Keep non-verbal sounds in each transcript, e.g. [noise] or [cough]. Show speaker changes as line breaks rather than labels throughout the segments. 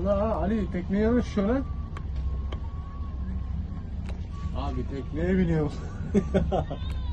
Allah Ali tekneye yanaş şöyle. Abi tekneye biniyorum. [laughs]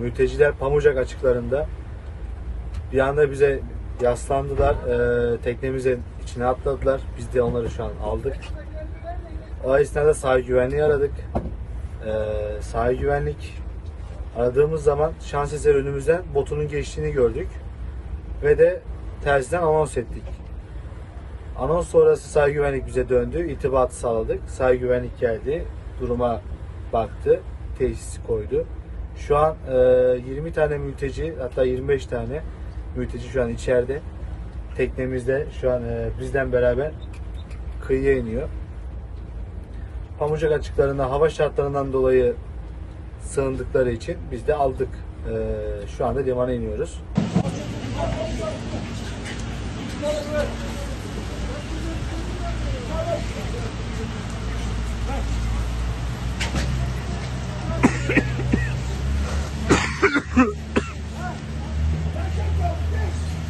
Mülteciler Pamucak açıklarında bir anda bize yaslandılar. Ee, teknemizin içine atladılar. Biz de onları şu an aldık. O esnada sahil güvenliği aradık. Ee, sahil güvenlik aradığımız zaman şans eseri önümüzden botunun geçtiğini gördük. Ve de tersiden anons ettik. Anons sonrası sahil güvenlik bize döndü. İrtibatı sağladık. Sahil güvenlik geldi. Duruma baktı. Teşhisi koydu. Şu an e, 20 tane mülteci hatta 25 tane mülteci şu an içeride. Teknemizde şu an e, bizden beraber kıyıya iniyor. Pamucak açıklarında hava şartlarından dolayı sığındıkları için biz de aldık. E, şu anda limana iniyoruz.